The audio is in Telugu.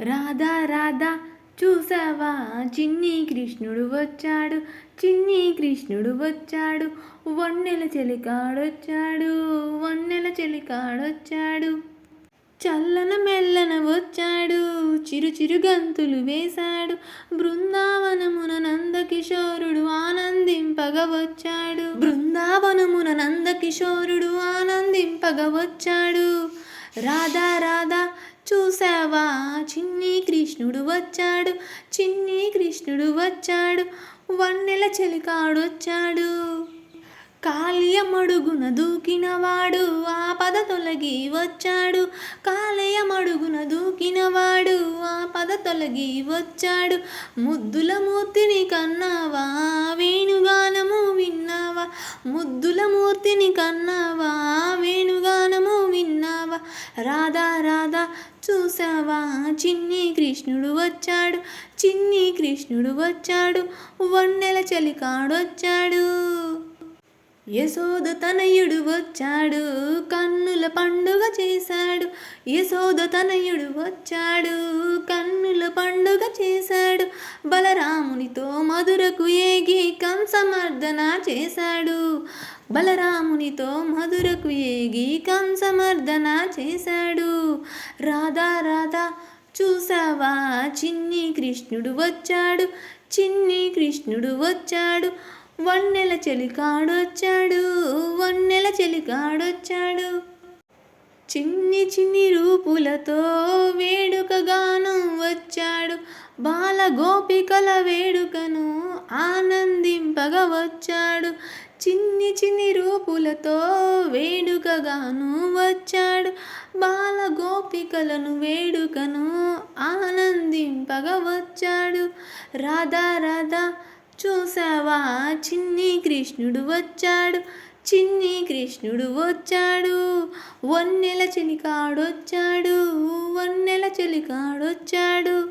రాధా రాధా చూసావా? చిన్ని కృష్ణుడు వచ్చాడు. చిన్ని కృష్ణుడు వచ్చాడు. వన్నెల చెలికాడొచ్చాడు. వన్నెల చెలికాడొచ్చాడు. చల్లన మెల్లన వచ్చాడు. చిరు చిరు గంతులు వేశాడు. బృందావనమున నందకిషోరుడు ఆనందింపగా వచ్చాడు. బృందావనమున నందకిషోరుడు ఆనందింపగా వచ్చాడు. రాధా రాధా చూసావా చిన్ని కృష్ణుడు వచ్చాడు. చిన్ని కృష్ణుడు వచ్చాడు. వన్నెల చెలికాడొచ్చాడు. కాళీయమడుగున దూకినవాడు ఆపద తొలగి వచ్చాడు. కాళీయమడుగున దూకినవాడు ఆపద తొలగి వచ్చాడు. ముద్దుల మూర్తిని కన్నావా? వేణుగానము విన్నావా? ముద్దుల మూర్తిని కన్నావా? వేణుగానము విన్నావా? రాధా రాధా చూసావా? చిన్ని కృష్ణుడు వచ్చాడు. చిన్ని కృష్ణుడు వచ్చాడు. వన్నెల చలికాడొచ్చాడు. యశోద తనయుడు వచ్చాడు. కన్నుల పండుగ చేశాడు. యశోద తనయుడు వచ్చాడు. కన్నుల పండుగ చేశాడు. బలరామునితో మధురకు ఏగి కంసమర్దన చేశాడు. బలరామునితో మధురకు ఏగి కంసమర్దన చేశాడు. రాధా రాధా చూసావా? చిన్ని కృష్ణుడు వచ్చాడు. చిన్ని కృష్ణుడు వచ్చాడు. వన్నెల చెలికాడొచ్చాడు. వన్నెల చెలికాడొచ్చాడు. చిన్ని చిన్ని రూపులతో వేడుకగాను వచ్చాడు. బాల గోపికల వేడుకను ఆనందింపగా వచ్చాడు. చిన్ని చిన్ని రూపులతో వేడుకగాను వచ్చాడు. బాల గోపికలను వేడుకను ఆనందింపగా వచ్చాడు. రాధా రాధా చూసావా? చిన్ని కృష్ణుడు వచ్చాడు. చిన్ని కృష్ణుడు వచ్చాడు. వన్నెల చెలికాడొచ్చాడు. వన్నెల చెలికాడొచ్చాడు.